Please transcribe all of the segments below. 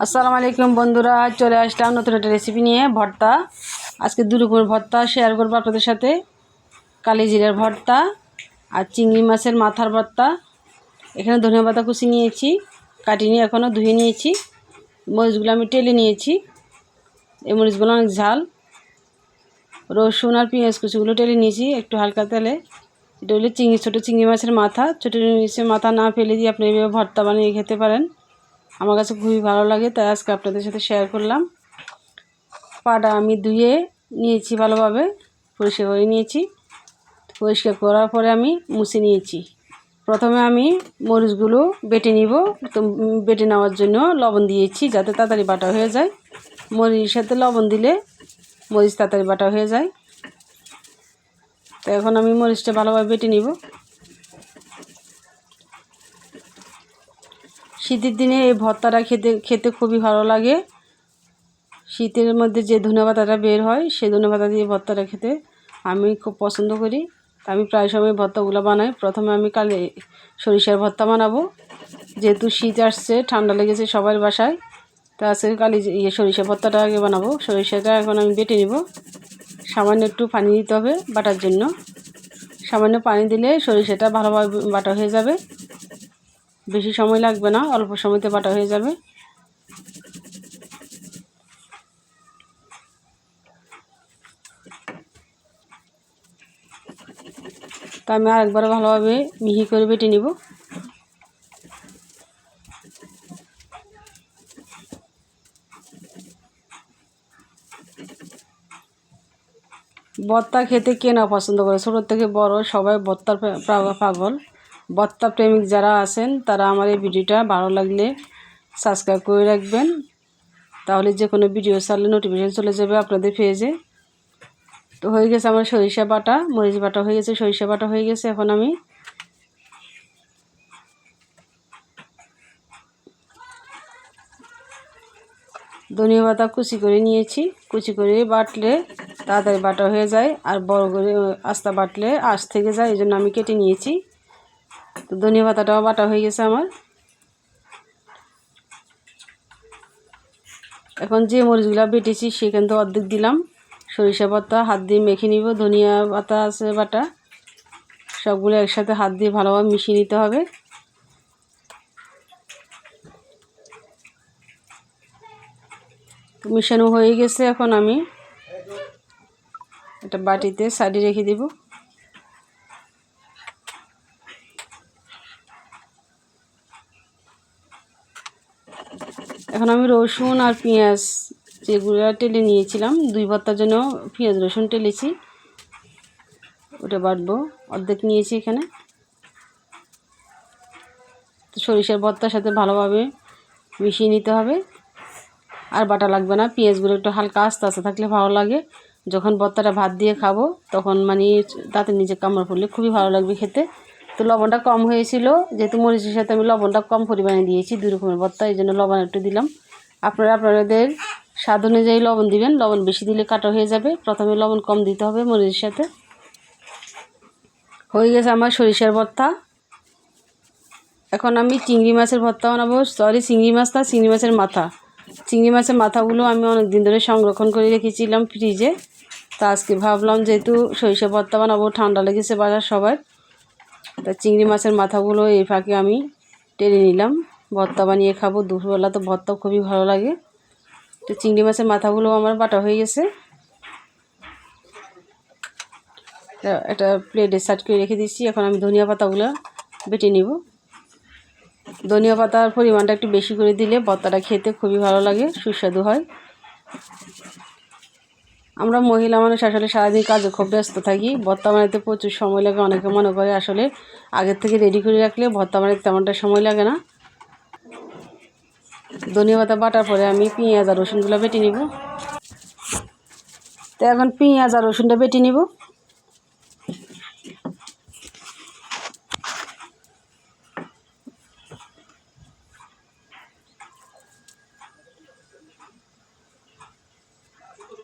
আসসালামু আলাইকুম বন্ধুরা, চলে আসলাম নতুন একটা রেসিপি নিয়ে, ভর্তা। আজকে দু রকমের ভর্তা শেয়ার করব আপনাদের সাথে। কালি জিরার ভর্তা আর চিংড়ি মাছের মাথার ভর্তা। এখানে ধনিয়া পাতা কুচি নিয়েছি কাটিয়ে নিয়ে এখনও ধুয়ে নিয়েছি। মরিচগুলো আমি টেলে নিয়েছি। এই মরিচগুলো অনেক ঝাল। রসুন আর পেঁয়াজ কুচিগুলো টেলে নিয়েছি, একটু হালকা তেলে। এটা হলো চিংড়ি, ছোটো চিংড়ি মাছের মাথা। ছোটো মাছের মাথা না ফেলে দিয়ে আপনি এইভাবে ভর্তা বানিয়ে খেতে পারেন। আমার কাছে খুবই ভালো লাগে, তাই আজকে আপনাদের সাথে শেয়ার করলাম। পাটা আমি ধুয়ে নিয়েছি ভালোভাবে, পরিষ্কার করে নিয়েছি। পরিষ্কার করার পরে আমি মুছে নিয়েছি। প্রথমে আমি মরিচগুলো বেটে নিব, তো বেটে নেওয়ার জন্য লবণ দিয়েছি যাতে তাড়াতাড়ি বাটা হয়ে যায়। মরিচের সাথে লবণ দিলে মরিচ তাড়াতাড়ি বাটা হয়ে যায়। তো এখন আমি মরিচটা ভালোভাবে বেটে নিব। শীতের দিনে এই ভর্তাটা খেতে খেতে খুবই ভালো লাগে। শীতের মধ্যে যে ধনে পাতাটা বের হয়, সেই ধনে পাতা দিয়ে ভর্তাটা খেতে আমি খুব পছন্দ করি। আমি প্রায় সময় ভর্তাগুলো বানাই। প্রথমে আমি কালে সরিষার ভর্তা বানাবো। যেহেতু শীত আসছে, ঠান্ডা লেগেছে সবার বাসায়, তা আজকে কালি ইয়ে সরিষা ভর্তাটা আগে বানাবো। সরিষাটা এখন আমি বেটে নিব। সামান্য একটু পানি দিতে হবে বাটার জন্য। সামান্য পানি দিলে সরিষাটা ভালোভাবে বাটা হয়ে যাবে। বেশি সময় লাগবে না, অল্প সময়তে বাটা হয়ে যাবে। তা আমি আরেকবার ভালোভাবে মিহি করে বেটে নিব। ভর্তা খেতে কে না পছন্দ করে? ছোটোর থেকে বড় সবাই পা- পাগল। ভর্তা প্রেমিক যারা আছেন, তারা আমার এই ভিডিওটা ভালো লাগলে সাবস্ক্রাইব করে রাখবেন। তাহলে যে কোনো ভিডিও ছাড়লে নোটিফিকেশন চলে যাবে আপনাদের পেজে তো হয়ে গেছে আমার সরিষা বাটা, মরিচ বাটা হয়ে গেছে, সরিষা বাটা হয়ে গেছে, এখন আমি ধনিয়া পাতা কুচি করে নিয়েছি। কুচি করে বাটলে তাড়াতাড়ি বাটা হয়ে যায়, আর বড় করে আস্তা বাটলে আঁশ থেকে যায়, এই জন্য আমি কেটে নিয়েছি। তো ধনিয়া পাতাটাও বাটা হয়ে গেছে আমার। এখন যে মরিচগুলো বেটেছি সেখান থেকে অর্ধেক দিলাম। সরিষা পাতা হাত দিয়ে মেখে নিব, ধনিয়া পাতা আছে বাটা। সবগুলো একসাথে হাত দিয়ে ভালোভাবে মিশিয়ে নিতে হবে। মিশানো হয়ে গেছে এখন আমি। একটা বাটিতে সাইডে রেখে দিব। এখন আমি রসুন আর পেঁয়াজ যেগুলো টেলে নিয়েছিলাম, দুই ভর্তার জন্য পেঁয়াজ রসুন টেলেছি। ওটা বাটবো, অর্ধেক নিয়েছি এখানে। তো সরিষার ভর্তার সাথে ভালোভাবে মিশিয়ে নিতে হবে। আর বাটা লাগবে না, পেঁয়াজগুলো একটু হালকা আস্তে আস্তে থাকলে ভালো লাগে। যখন ভর্তাটা ভাত দিয়ে খাব, তখন মানে তাতে নিজে কামড় পড়লে খুবই ভালো লাগবে খেতে। তো লবণটা কম হয়েছিল, যেহেতু মরিচের সাথে আমি লবণটা কম পরিমাণে দিয়েছি, দুই রকমের ভর্তা, এই জন্য লবণ একটু দিলাম। আপনারা আপনাদের স্বাদ অনুযায়ী লবণ দিবেন, লবণ বেশি দিলে কাটা হয়ে যাবে। প্রথমে লবণ কম দিতে হবে মরিচের সাথে। হয়ে গেছে আমার সরিষার ভর্তা। এখন আমি চিংড়ি মাছের ভর্তা বানাবো। সরি চিংড়ি মাছ না, চিংড়ি মাছের মাথা। চিংড়ি মাছের মাথাগুলো আমি অনেক দিন ধরে সংরক্ষণ করে রেখেছিলাম ফ্রিজে তা আজকে ভাবলাম যেহেতু সরিষা ভর্তা বানাবো, ঠান্ডা লেগেছে বাজার সবার। তা চিংড়ি মাছের মাথাগুলো এই ফাঁকে আমি টেনে নিলাম। ভর্তা বানিয়ে খাব। দুপুরবেলা তো ভর্তা খুবই ভালো লাগে। তো চিংড়ি মাছের মাথাগুলো আমার বাটা হয়ে গেছে। এটা- প্লেটে সাইড করে রেখে দিচ্ছি। এখন আমি ধনিয়া পাতাগুলো বেটে নিব। ধনিয়া পাতার পরিমাণটা একটু বেশি করে দিলে ভর্তাটা খেতে খুবই ভালো লাগে, সুস্বাদু হয়। আমরা মহিলা মানুষ আসলে সারাদিন কাজে খুব ব্যস্ত থাকি। ভর্তা বানাইতে প্রচুর সময় লাগে অনেকে মনে করে আসলে আগের থেকে রেডি করে রাখলে ভর্তা বানাইতে তেমনটা সময় লাগে না। ধনিয়া পাতা বাটার পরে আমি পেঁয়াজ আর রসুনগুলো বেটে নিব। তো এখন পেঁয়াজ আর রসুনটা বেটে নিব।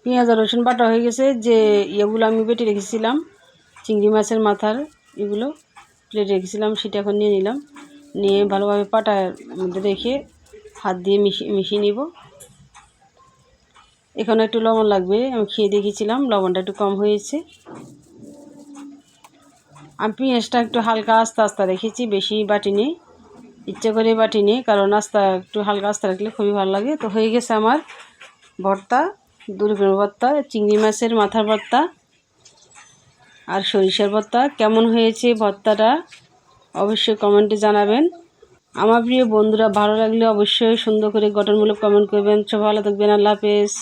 পেঁয়াজ আর রসুন বাটা হয়ে গেছে, যে ইয়েগুলো আমি বেটে রেখেছিলাম, চিংড়ি মাছের মাথার এগুলো প্লেটে রেখেছিলাম, সেটা এখন নিয়ে নিলাম। নিয়ে ভালোভাবে পাটার মধ্যে রেখে হাত দিয়ে মিশিয়ে মিশিয়ে নিব। এখানে একটু লবণ লাগবে, আমি খেয়ে দেখেছিলাম, লবণটা একটু কম হয়েছে। আমি পেঁয়াজটা একটু হালকা আস্তে আস্তে রেখেছি, বেশি বাটি বাটিনি। ইচ্ছে করে বাটিনি, কারণ আস্তা, একটু হালকা আস্তে রাখলে খুবই ভালো লাগে। তো হয়ে গেছে আমার ভর্তা। দুর্গের ভর্তা, চিংড়ি মাছের মাথার ভর্তা আর সরিষার ভর্তা। কেমন হয়েছে ভর্তাটা? অবশ্যই কমেন্টে জানাবেন। আমার প্রিয় বন্ধুরা, ভালো লাগলে অবশ্যই সুন্দর করে গঠনমূলক কমেন্ট করবেন। সব ভালো থাকবেন। আল্লাহ হাফেজ।